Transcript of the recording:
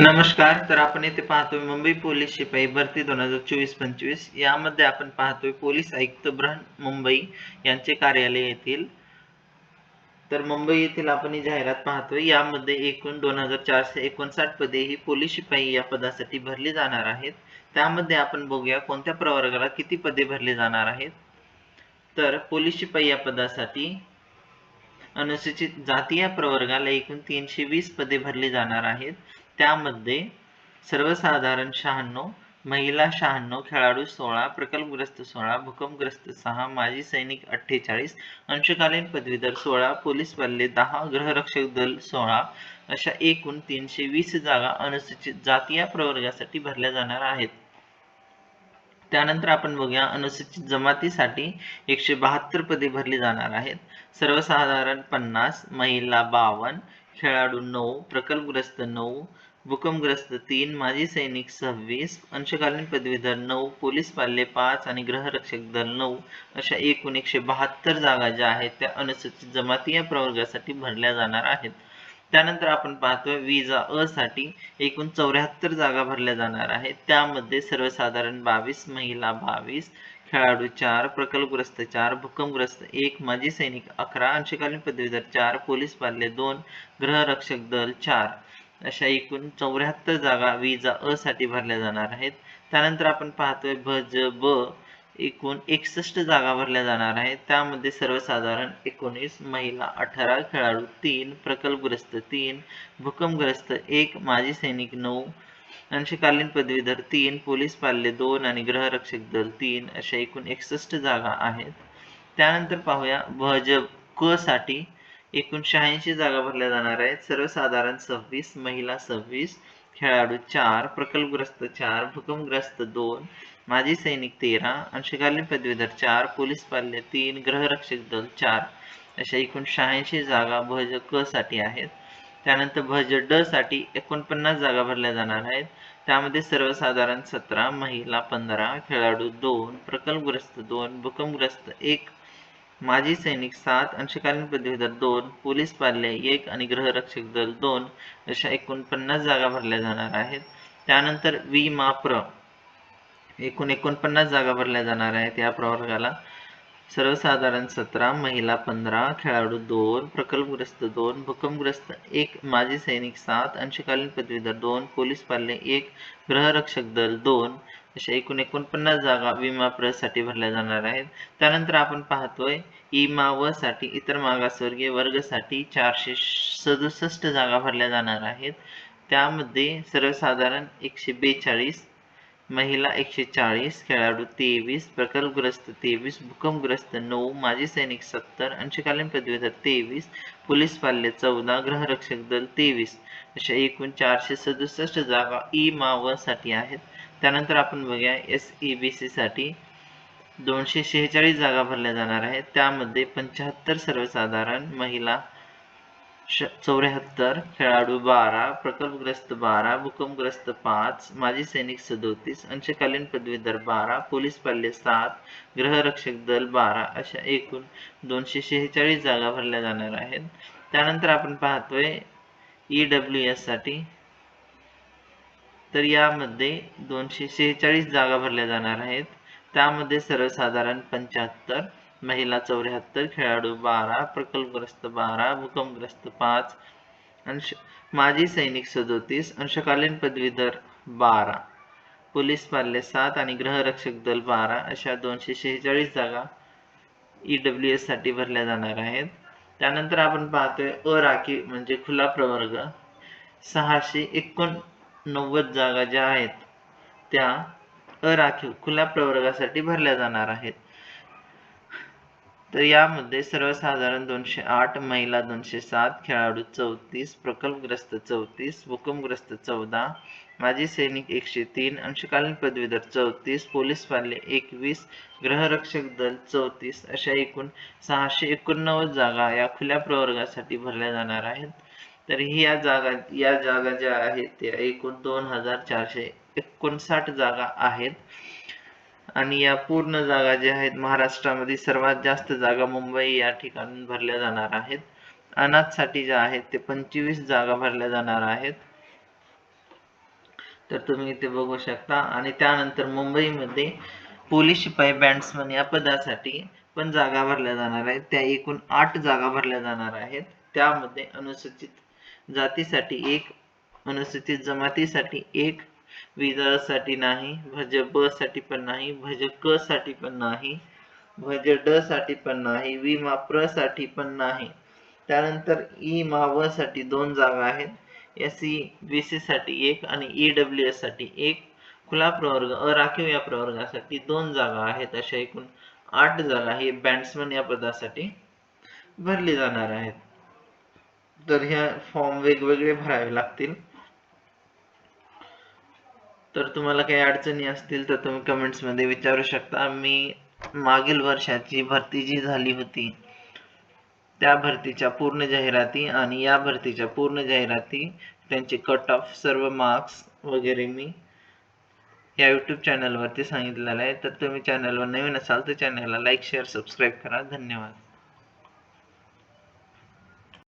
नमस्कार तर आपण येथे पाहतोय मुंबई पोलीस शिपाई भरती दोन हजार चोवीस पंचवीस. यामध्ये आपण पाहतोय पोलीस आयुक्त बृहन मुंबई यांचे कार्यालय येथील. तर मुंबई येथील आपण ही जाहिरात पाहतोय. यामध्ये एकूण दोन हजार चारशे एकोणसाठ पदे ही पोलीस शिपाई या पदासाठी भरली जाणार आहेत. त्यामध्ये आपण बघूया कोणत्या प्रवर्गाला किती पदे भरली जाणार आहेत. तर पोलीस शिपाई या पदासाठी अनुसूचित जाती या प्रवर्गाला एकूण तीनशे वीस पदे भरली जाणार आहेत. त्यामध्ये सर्वसाधारण शहाण्णव महिला शहाण्णव खेळाडू सोळा प्रकल्पग्रस्त सोळा भूकंपग्रस्त सहा माजी सैनिक अठ्ठेचाळीस अंशकालीन पदवीधर सोळा पोलीस बल्ले दहा गृहरक्षक दल सोळा अशा एकूण तीनशे वीस जागा अनुसूचित जाती या प्रवर्गासाठी भरल्या जाणार आहेत. त्यानंतर आपण बघूया अनुसूचित जमातीसाठी एकशे बहात्तर पदे भरली जाणार आहेत. सर्वसाधारण पन्नास महिला बावन्न खेळाडू नऊ प्रकल्पग्रस्त नऊ भूकंपग्रस्त तीन माजी सैनिक सव्वीस अंशकालीन पदवीधर नऊ पोलीस पाल्ले पाच आणि ग्रहरक्षक दल नऊ अशा एकूण एकशे बहात्तर जागा ज्या आहेत त्या अनुसूचित जमाती या प्रवर्गासाठी भरल्या जाणार आहेत. त्यानंतर आपण पाहतोय विजा अ साठी एकूण चौऱ्याहत्तर जागा भरल्या जाणार आहेत. त्यामध्ये सर्वसाधारण बावीस महिला बावीस खेळाडू चार प्रकल्पग्रस्त चार भूकंपग्रस्त एक माजी सैनिक अकरा अंशकालीन पदवीधर चार पोलीस पाल्य दोन ग्रहरक्षक दल चार. अशा एकूण चौऱ्याहत्तर जागा विजा अ साठी भरल्या जाणार आहेत. त्यानंतर आपण पाहतोय भ ज ब एकूण एकसष्ट जागा भरल्या जाणार आहेत. त्यामध्ये सर्वसाधारण एकोणीस महिला अठरा खेळाडू तीन प्रकल्पग्रस्त तीन भूकंपग्रस्त एक माजी सैनिक नऊ अंशकालीन पदवीधर तीन पोलीस पाल्य दोन आणि गृहरक्षक दल तीन अशा एकूण एकसष्ट जागा आहेत. त्यानंतर पाहूया भज क साठी एकूण शहाऐंशी जागा भरल्या जाणार आहेत. सर्वसाधारण सव्वीस महिला सव्वीस खेळाडू चार प्रकल्पग्रस्त चार भूकंपग्रस्त दोन माजी सैनिक तेरा अंशकालीन पदवीधर चार पोलीस पाल्य तीन ग्रहरक्षक दल चार अशा एकूण शहाऐंशी जागा भज क साठी आहेत. त्यानंतर भज ड साठी एकोणपन्नास जागा भरल्या जाणार आहेत. त्यामध्ये सर्वसाधारण सतरा महिला पंधरा खेळाडू दोन प्रकल्पग्रस्त दोन भूकंपग्रस्त एक माजी सैनिक सात अंशकालीन पदवीधर दोन पोलीस पाल्य एक आणि गृहरक्षक दल दोन अशा एकूण पन्नास जागा भरल्या जाणार आहेत. त्यानंतर वि. माप्र एकूण एकोणपन्नास जागा भरल्या जाणार आहेत. या प्रवर्गाला सर्वसाधारण सतरा महिला पंधरा खेळाडू दोन प्रकल्पग्रस्त दोन भूकंपग्रस्त एक माजी सैनिक सात अंशकालीन पदवीधर दोन पोलीस पाल्य एक ग्रहरक्षक दल दोन अशा एकूण एकोणपन्नास जागा विमा साठी भरल्या जाणार आहेत. त्यानंतर आपण पाहतोय इमा व साठी इतर मागासवर्गीय वर्गसाठी चारशे सदुसष्ट जागा भरल्या जाणार आहेत. त्यामध्ये सर्वसाधारण एकशे बेचाळीस महिला एकशे चाळीस खेळाडू तेवीस प्रकल्पग्रस्त तेवीस भूकंपग्रस्त नऊ माजी सैनिक सत्तर अंशकालीन पदवीधर तेवीस पोलीस पाल्य चौदा ग्रहरक्षक दल तेवीस अशा एकूण चारशे सदुसष्ट जागा ई मावसाठी आहेत. त्यानंतर आपण बघूया एस ई बी सी साठी दोनशे शेहेचाळीस जागा भरल्या जाणार आहेत. त्यामध्ये पंच्याहत्तर सर्वसाधारण महिला चौऱ्याहत्तर खेळाडू बारा प्रकल्पग्रस्त बारा भूकंपग्रस्त पाच माजी सैनिक सदोतीस अंशकालीन पदवीधर बारा पोलीस पाल्य सात ग्रहरक्षक दल बारा अशा एकूण दोनशे शेहेचाळीस जागा भरल्या जाणार आहेत. त्यानंतर आपण पाहतोय ई डब्ल्यू एससाठी. तर यामध्ये दोनशे शेहेचाळीस जागा भरल्या जाणार आहेत. त्यामध्ये सर्वसाधारण पंच्याहत्तर महिला चौऱ्याहत्तर खेळाडू बारा प्रकल्पग्रस्त बारा भूकंपग्रस्त पाच अंश माजी सैनिक सदोतीस अंशकालीन पदवीधर बारा पोलीस पाल्य सात आणि गृहरक्षक दल बारा अशा दोनशे शेहेचाळीस जागा ई डब्ल्यू एससाठी भरल्या जाणार आहेत. त्यानंतर आपण पाहतोय अराखीव म्हणजे खुला प्रवर्ग. सहाशे एकोणनव्वद जागा ज्या आहेत त्या अराखीव खुल्या प्रवर्गासाठी भरल्या जाणार आहेत. तर यामध्ये सर्वसाधारण दोनशे आठ महिला दोनशे सात खेळाडू चौतीस प्रकल्पग्रस्त चौतीस भूकंपग्रस्त चौदा माजी सैनिक एकशे तीन अंशकालीन पदवीधर चौतीस पोलीस पाल्य एकवीस ग्रहरक्षक दल चौतीस अशा एकूण सहाशे एकोणनव्वद जागा या खुल्या प्रवर्गासाठी भरल्या जाणार आहेत. तर ही या जागा या जागा ज्या आहेत त्या एकूण दोन हजार चारशे एकोणसाठ जागा आहेत. आणि या पूर्ण जागा ज्या आहेत महाराष्ट्रामध्ये सर्वात जास्त जागा मुंबई या ठिकाणी भरल्या जाणार आहेत. अनाथसाठी ज्या आहेत ते पंचवीस जागा भरल्या जाणार आहेत. तर तुम्ही इथे बघू शकता. आणि त्यानंतर मुंबईमध्ये पोलीस शिपाई बँड्समन या पदासाठी पण जागा भरल्या जाणार आहेत. त्या एकूण आठ जागा भरल्या जाणार आहेत. त्यामध्ये अनुसूचित जातीसाठी एक अनुसूचित जमातीसाठी एक विदळसाठी नाही भज ब साठी पण नाही भज क साठी पण नाही भज ड साठी पण नाही विमा प्रसाठी पण नाही. त्यानंतर ई मा व साठी दोन जागा आहेत. एस सी बी सी साठी एक आणि ई डब्ल्यू एससाठी एक. खुला प्रवर्ग अराखीव या प्रवर्गासाठी दोन जागा आहेत अशा एकूण आठ जागा हे बँड्समन या पदासाठी भरली जाणार आहेत. तर ह्या फॉर्म वेगवेगळे भरावे लागतील. तर तुम्हाला काही अडचणी असतील तर तुम्ही कमेंट्समध्ये विचारू शकता. मी मागील वर्षाची भरती जी झाली होती त्या भरतीच्या पूर्ण जाहिराती आणि या भरतीच्या पूर्ण जाहिराती त्यांचे कट ऑफ सर्व मार्क्स वगैरे मी या यूट्यूब चॅनलवरती सांगितलेलं आहे. तर तुम्ही चॅनलवर नवीन असाल तर चॅनलला लाईक शेअर सबस्क्राईब करा. धन्यवाद.